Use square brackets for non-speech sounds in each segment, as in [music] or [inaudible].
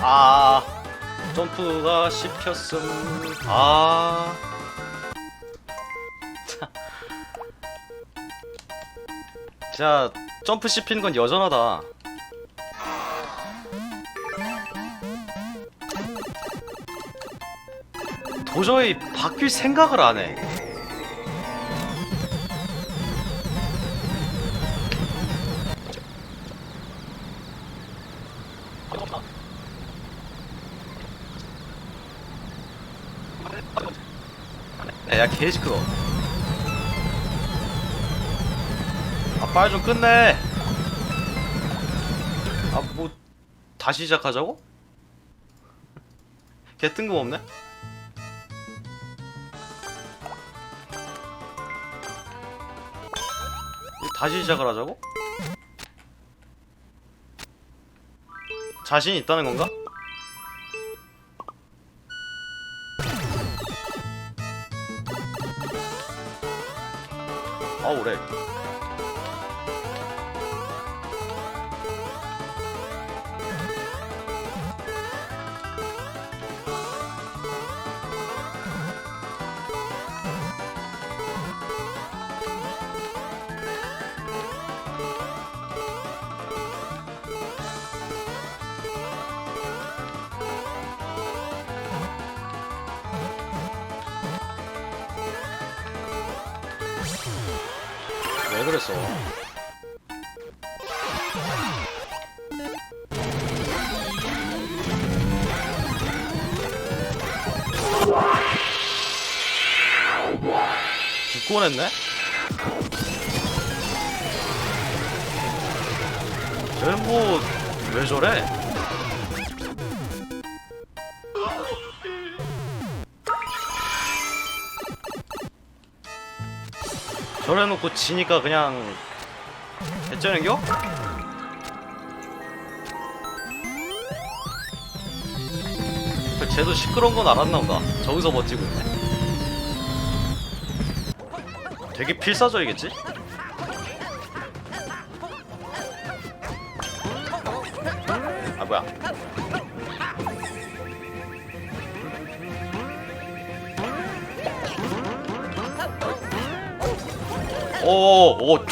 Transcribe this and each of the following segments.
아 점프가 씹혔음. 아. [laughs] 자 점프 씹히는 건 여전하다. 도저히 바뀔 생각을 안해 야 개 시끄러 아 빨리 좀 끝내 아 뭐 다시 시작하자고? 개 뜬금없네 다시 시작을 하자고? 자신 있다는 건가? 아 오래 왜 그랬어? 기권했네? 쟤뭐 왜 저래? 저래놓고 지니까 그냥 개쩌는겨? 그 쟤도 시끄러운 건 알았나 보다 저기서 버티고 있네 되게 필사적이겠지? 오오 [laughs]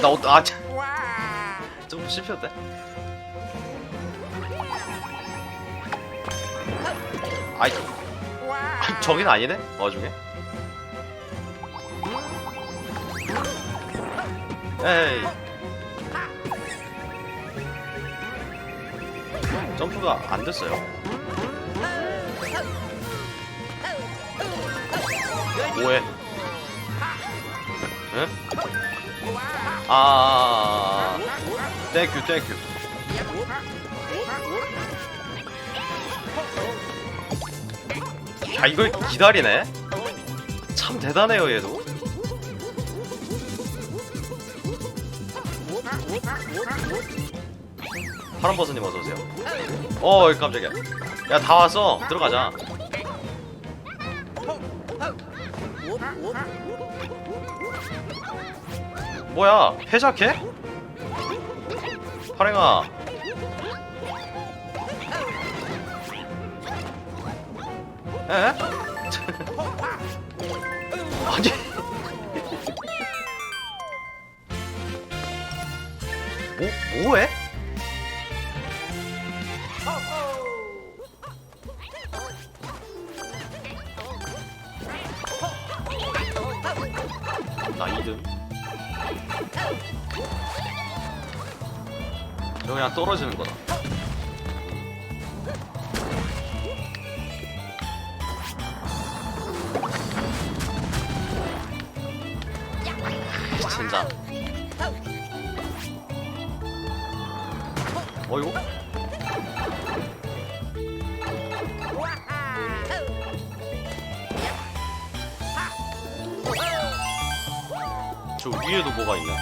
나 어, 아, 참. 좀 씹혔대. 아이, 아이, 저긴 아니네. 와중에. 에이. 점프가 안 됐어요. 뭐해? 응? 아, 땡큐, 땡큐. 야, 이걸 기다리네? 참 대단해요, 얘도. 파란 버섯님 어서오세요. 어, 깜짝이야. 야, 다 왔어. 들어가자. 뭐야, 해작해? 파랭아. 에? [laughs] 아니. 뭐, 뭐해? 나 2등. 저 그냥 떨어지는 거다. 진짜. 어이구. 저 위에도 뭐가 있네.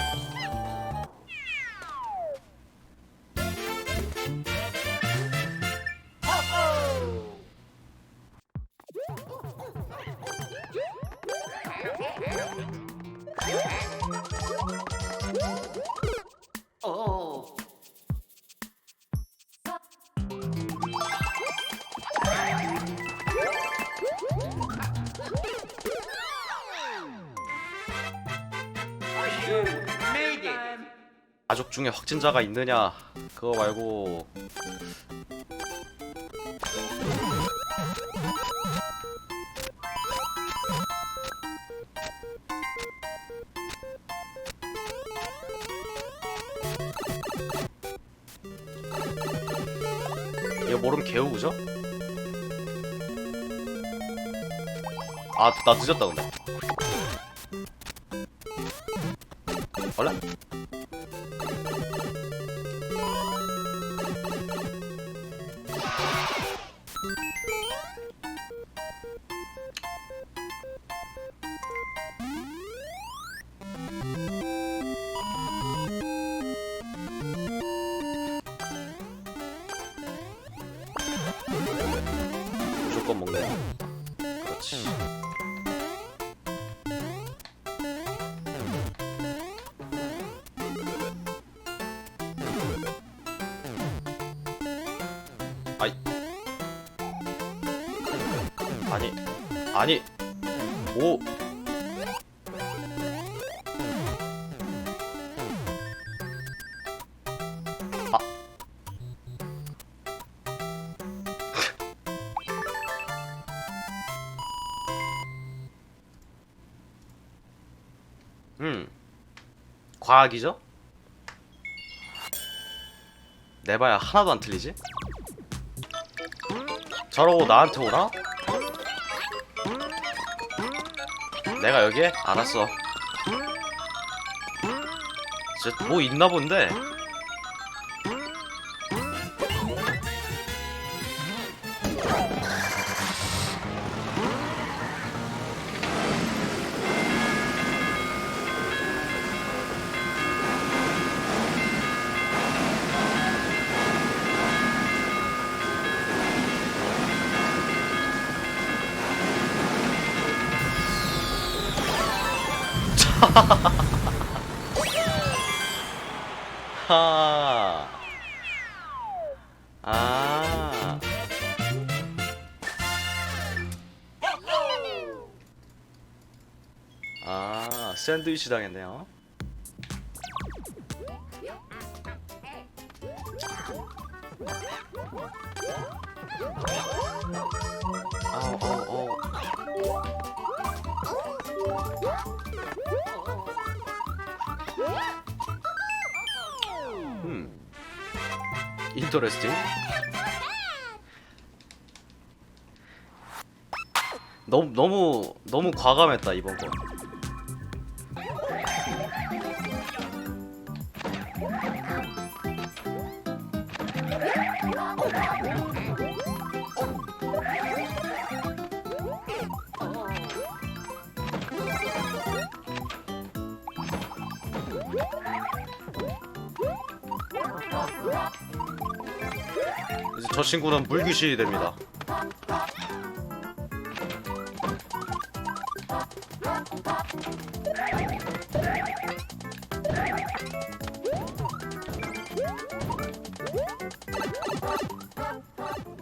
가족 중에 확진자가 있느냐 그거 말고 이거 모르면 개우죠? 아, 나 늦었다 근데. 원래? 무조건 먹네. 그렇지. 아이. 아니. 아니. 오. 과학이죠? 내봐야 하나도 안 틀리지? 저러고 나한테 오나? 내가 여기에? 알았어. 진짜 뭐 있나 본데? 하. 아. 아, 샌드위치 당했네요. 인터레스팅. 너무 너무 너무 과감했다 이번 거. 저 친구는 물귀신이 됩니다.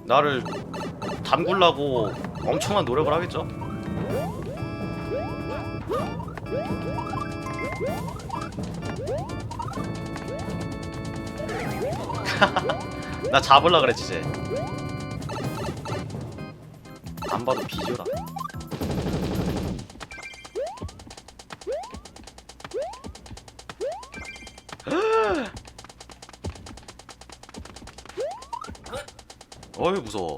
나를 담굴라고 엄청난 노력을 하겠죠? [laughs] 나 잡을라 그랬지 쟤. 안 봐도 비교라. [gasps] 어이 무서워.